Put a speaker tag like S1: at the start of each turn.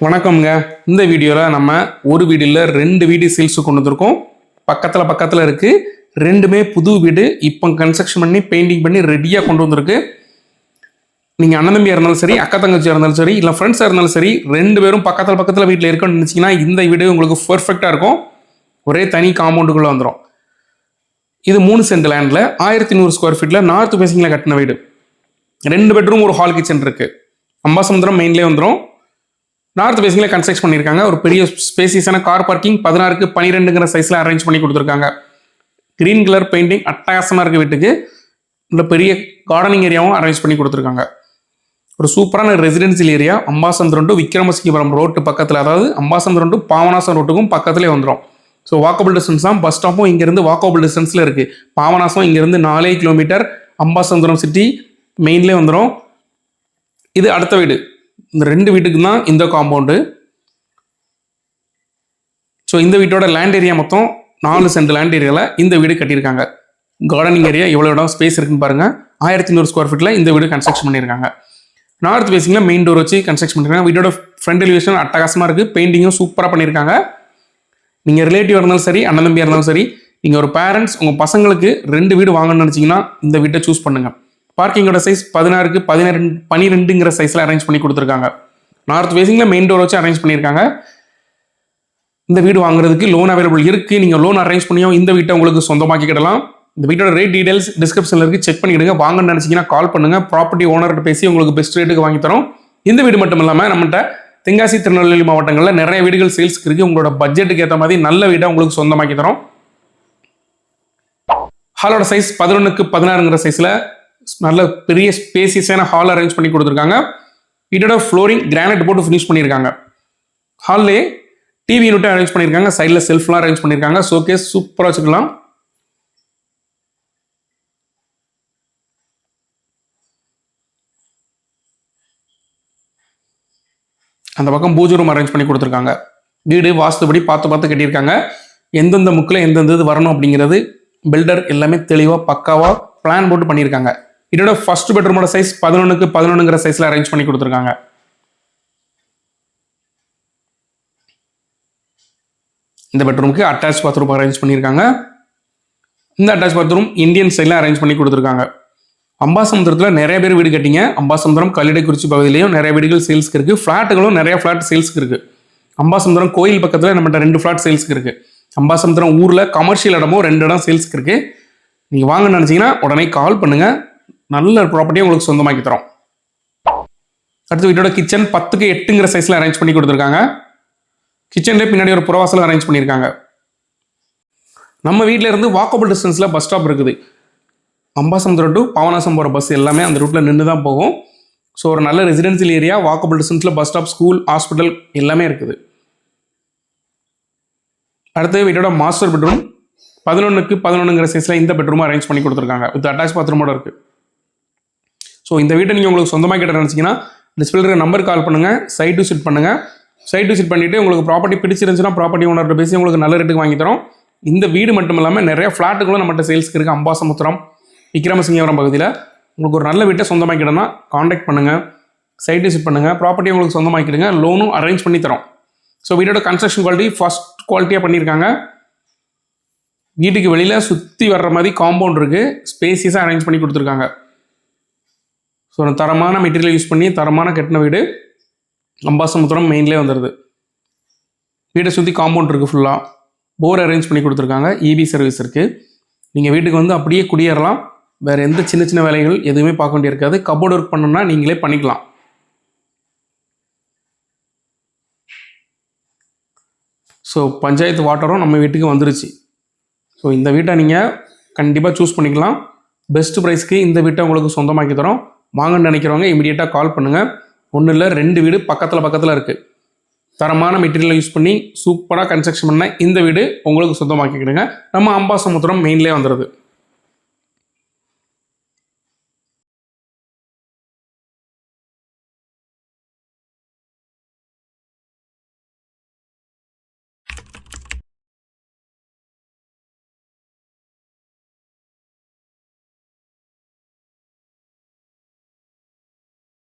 S1: வணக்கம்ங்க. இந்த வீடியோவில் நம்ம ஒரு வீடியோவில் ரெண்டு வீடு சேல்ஸுக்கு கொண்டு வந்திருக்கோம். பக்கத்தில் பக்கத்தில் இருக்குது ரெண்டுமே புது வீடு. இப்போ கன்ஸ்ட்ரக்ஷன் பண்ணி பெயிண்டிங் பண்ணி ரெடியாக கொண்டு வந்திருக்கு. நீங்கள் அண்ணன் தம்பியாக இருந்தாலும் சரி அக்கா தங்கச்சியாக இருந்தாலும் சரி இல்லை ஃப்ரெண்ட்ஸாக இருந்தாலும் சரி ரெண்டு பேரும் பக்கத்தில் பக்கத்தில் வீட்டில் இருக்கணும்னு நினச்சிங்கன்னா இந்த வீடு உங்களுக்கு பர்ஃபெக்டாக இருக்கும். ஒரே தனி காம்பவுண்டுக்குள்ளே வந்துடும் இது மூணு சென்ட் லேண்டில் ஆயிரத்தி நூறு ஸ்கொயர் ஃபீட்டில் நார்த் ஃபேசிங்கில் கட்டின வீடு. ரெண்டு பெட்ரூம் ஒரு ஹால் கிச்சன் இருக்குது அம்பாசமுத்திரம் மெயின்லேயே வந்துடும் நார்த் பேசிங்கில் கன்ஸ்ட்ரக்ட் பண்ணியிருக்காங்க ஒரு பெரிய ஸ்பேசியஸான கார் பார்க்கிங் பதினாறுக்கு பன்னிரெண்டுங்கிற சைஸில் அரேஞ்ச் பண்ணி கொடுத்துருக்காங்க. க்ரீன் கலர் பெயிண்டிங் அட்டகாசமாக இருக்க வீட்டுக்கு. இல்லை பெரிய கார்டனிங் ஏரியாவும் அரேஞ்ச் பண்ணி கொடுத்துருக்காங்க. ஒரு சூப்பரான residential area Ambasandram to Vikramasingapuram road பக்கத்தில். அதாவது அம்பாசந்திரம் டு பாவனாசம் ரோட்டுக்கும் பக்கத்துலேயே வந்துடும் ஸோ வாக்கபிள் டிஸ்டன்ஸ் தான். பஸ் ஸ்டாப்பும் இங்கேருந்து வாக்கபிள் டிஸ்டன்ஸில் இருக்குது பாவனாசம் இங்கேருந்து நாலே கிலோமீட்டர் அம்பாசந்திரம் சிட்டி மெயின்லேயே வந்துடும் இது அடுத்த வீடு. இந்த ரெண்டு வீட்டுக்கு தான் இந்த காம்பவுண்டு ஸோ இந்த வீட்டோட லேண்ட் ஏரியா மொத்தம் நாலு சென்ட் லேண்ட் ஏரியாவில் இந்த வீடு கட்டியிருக்காங்க. கார்டனிங் ஏரியா எவ்வளோ இடம் ஸ்பேஸ் இருக்குன்னு பாருங்க. ஆயிரத்தி நூறு ஸ்கொயர் ஃபீட்டில் இந்த வீடு கன்ஸ்ட்ரக்ஷன் பண்ணியிருக்காங்க. நார்த் ஃபேஸிங்கில் மெயின் டோர் வச்சு கன்ஸ்ட்ரக்ஷன் பண்ணியிருக்காங்க. வீட்டோட ஃப்ரண்ட் எலிவேஷன் அட்டகாசமாக இருக்குது பெயிண்டிங்கும் சூப்பராக பண்ணியிருக்காங்க. நீங்கள் ரிலேட்டிவ் இருந்தாலும் சரி அண்ணன் தம்பியாக இருந்தாலும் சரி நீங்கள் ஒரு பேரண்ட்ஸ் உங்கள் பசங்களுக்கு ரெண்டு வீடு வாங்கணும்னு நினச்சிங்கன்னா இந்த வீட்டை சூஸ் பண்ணுங்கள் பார்க்கிங்கோட சைஸ் பதினாறுக்கு பதினெண்டு பனிரெண்டுங்கிற சைஸில் அரேஞ்ச் பண்ணி கொடுத்துருக்காங்க. நார்த் ஃபேஸிங்கில் மெயின் டோர் வச்சு அரேஞ்ச் பண்ணியிருக்காங்க. இந்த வீடு வாங்குறதுக்கு லோன் அவைலபிள் இருக்குது நீங்கள் லோன் அரேஞ்ச் பண்ணியும் இந்த வீட்டை உங்களுக்கு சொந்தமாக்கிக்கிடலாம் இந்த வீட்டோட ரேட் டீடைல்ஸ் டிஸ்கிரிப்ஷனில் இருக்குது செக் பண்ணிவிடுங்க வாங்கன்னு நினச்சிங்கன்னா கால் பண்ணுங்கள் ப்ராப்பர்ட்டி ஓனர்கிட்ட பேசி உங்களுக்கு பெஸ்ட் ரேட்டுக்கு வாங்கி தரோம். இந்த வீடு மட்டும் இல்லாமல் நம்மகிட்ட தென்காசி திருநெல்வேலி மாவட்டங்களில் நிறைய வீடுகள் சேல்ஸ்க்கு இருக்குது உங்களோட பட்ஜெட்டுக்கு ஏற்ற மாதிரி நல்ல வீடாக உங்களுக்கு சொந்தமாக்கி தரோம். ஹாலோட சைஸ் பதினொன்றுக்கு பதினாறுங்கிற சைஸில் நல்ல பெரிய ஸ்பேசியஸான ஹால் அரேஞ்ச் பண்ணி கொடுத்துருக்காங்க. வீட்டோட ஃப்ளோரிங் கிரானைட் போட்டு ஃபினிஷ் பண்ணியிருக்காங்க. ஹால்லே டிவி யூனிட்டும் அரேஞ்ச் பண்ணியிருக்காங்க. சைடில் செல்ஃப்லாம் அரேஞ்ச் பண்ணியிருக்காங்க. ஷோகேஸ் சூப்பராக வச்சுக்கலாம். அந்த பக்கம் பூஜை ரூம் அரேஞ்ச் பண்ணி கொடுத்துருக்காங்க. வீடு வாஸ்துபடி பார்த்து பார்த்து கட்டியிருக்காங்க. எந்தெந்த முக்கில் எந்தெந்த இது வரணும் அப்படிங்கிறது பில்டர் எல்லாமே தெளிவாக பக்காவாக பிளான் போட்டு பண்ணியிருக்காங்க. இதோட ஃபர்ஸ்ட் பெட்ரூமோட சைஸ் பதினொன்றுக்கு பதினொன்றுங்கிற சைஸில் அரேஞ்ச் பண்ணி கொடுத்துருக்காங்க. இந்த பெட்ரூமுக்கு அட்டாச் பாத்ரூம் அரேஞ்ச் பண்ணியிருக்காங்க. இந்த அட்டாச் பாத்ரூம் இந்தியன் ஸ்டைலில் அரேஞ்ச் பண்ணி கொடுத்துருக்காங்க. அம்பாசமுத்திரத்தில் நிறைய பேர் வீடு கட்டிங்க. அம்பாசமுத்திரம் கல்லிடைக்குறிச்சி பகுதியிலையும் நிறைய வீடுகள் சேல்ஸ்க்கு இருக்குது ஃப்ளாட்டுகளும் நிறைய ஃப்ளாட் சேல்ஸ்க்கு இருக்குது அம்பாசமுத்திரம் கோயில் பக்கத்தில் நம்மகிட்ட ரெண்டு ஃப்ளாட் சேல்ஸ்க்கு இருக்குது அம்பாசமுத்திரம் ஊரில் கமர்ஷியல் இடமும் ரெண்டு இடம் சேல்ஸ்க்கு இருக்குது நீங்கள் வாங்க நினச்சிங்கன்னா உடனே கால் பண்ணுங்கள் நல்ல ப்ராப்பர்ட்டியை உங்களுக்கு சொந்தமாக்கி தரோம். அடுத்து வீட்டோட கிச்சன் பத்துக்கு எட்டுங்கிற சைஸில் அரேஞ்ச் பண்ணி கொடுத்துருக்காங்க. கிச்சன்லேயே பின்னாடி ஒரு புறவாசலும் அரேஞ்ச் பண்ணியிருக்காங்க. நம்ம வீட்டில் இருந்து வாக்கபிள் டிஸ்டன்ஸில் பஸ் ஸ்டாப் இருக்குது. அம்பாசமுத்திரம் டு பாவனாசம் போகிற பஸ் எல்லாமே அந்த ரூட்டில் நின்று தான் போகும். ஸோ ஒரு நல்ல ரெசிடென்சியல் ஏரியா வாக்கபிள் டிஸ்டன்ஸில் பஸ் ஸ்டாப் ஸ்கூல் ஹாஸ்பிட்டல் எல்லாமே இருக்குது. அடுத்து வீட்டோட மாஸ்டர் பெட்ரூம் பதினொன்றுக்கு பதினொன்றுங்கிற சைஸில் இந்த பெட்ரூம் அரேஞ்ச் பண்ணி கொடுத்துருக்காங்க. வித் அட்டாச் பாத்ரூமோட இருக்குது ஸோ இந்த வீட்டை நீங்கள் உங்களுக்கு சொந்தமாக கிட்ட நினச்சிங்கன்னா டிஸ்பிளே இருக்கிற நம்பர் கால் பண்ணுங்கள் சைட் டு சிட் பண்ணுங்கள் சைட் டு சிட் பண்ணிவிட்டு உங்களுக்கு ப்ராப்பர்ட்டி பிடிச்சிருந்துச்சுன்னா ப்ராப்பர்ட்டி ஓனர்கிட்ட பேசி உங்களுக்கு நல்ல ரேட்டுக்கு வாங்கி தரோம். இந்த வீடு மட்டும் இல்லாமல் நிறைய ஃப்ளாட்டுகளும் நம்மகிட்ட சேல்ஸ்க்கு இருக்குது அம்பாசமுத்திரம் விக்ரமசிங்கபுரம் பகுதியில். உங்களுக்கு ஒரு நல்ல வீட்டை சொந்தமாக்கிடனா காண்டாக்ட் பண்ணுங்கள் சைட் விசிட் பண்ணுங்கள் ப்ராப்பர்ட்டி உங்களுக்கு சொந்தமாக்கிடுங்க லோனும் அரேஞ்ச் பண்ணி தரோம். ஸோ வீடோட கன்ஸ்ட்ரக்ஷன் குவாலிட்டி ஃபஸ்ட் குவாலிட்டியாக பண்ணியிருக்காங்க. வீட்டுக்கு வெளியில் சுற்றி வர்ற மாதிரி காம்பவுண்ட் இருக்குது ஸ்பேசியஸாக அரேஞ்ச் பண்ணி கொடுத்துருக்காங்க. ஸோ தரமான மெட்டீரியல் யூஸ் பண்ணி தரமான கட்டின வீடு அம்பாசமுத்திரம் மெயின்லேயே வந்துடுது வீட்டை சுற்றி காம்பவுண்ட் இருக்குது ஃபுல்லாக போர் அரேஞ்ச் பண்ணி கொடுத்துருக்காங்க. இபி சர்வீஸ் இருக்குது நீங்கள் வீட்டுக்கு வந்து அப்படியே குடியேறலாம். வேறு எந்த சின்ன சின்ன வேலைகள் எதுவுமே பார்க்க வேண்டியிருக்காது கபோர்டு ஒர்க் பண்ணணும்னா நீங்களே பண்ணிக்கலாம். ஸோ பஞ்சாயத்து வாட்டரும் நம்ம வீட்டுக்கு வந்துருச்சு. ஸோ இந்த வீட்டை நீங்கள் கண்டிப்பாக சூஸ் பண்ணிக்கலாம். பெஸ்ட் ப்ரைஸ்க்கு இந்த வீட்டை உங்களுக்கு சொந்தமாக்கி தரோம். வாங்கன்னு நினைக்கிறவங்க இமீடியட்டாக கால் பண்ணுங்கள் ஒன்றும் இல்லை ரெண்டு வீடு பக்கத்தில் பக்கத்தில் இருக்குது தரமான மெட்டீரியலை யூஸ் பண்ணி சூப்பராக கன்ஸ்ட்ரக்ஷன் பண்ண இந்த வீடு உங்களுக்கு சொந்தமாக்கிக்கிடுங்க. நம்ம அம்பாசமுத்திரம் மெயின்லேயே வந்துடுது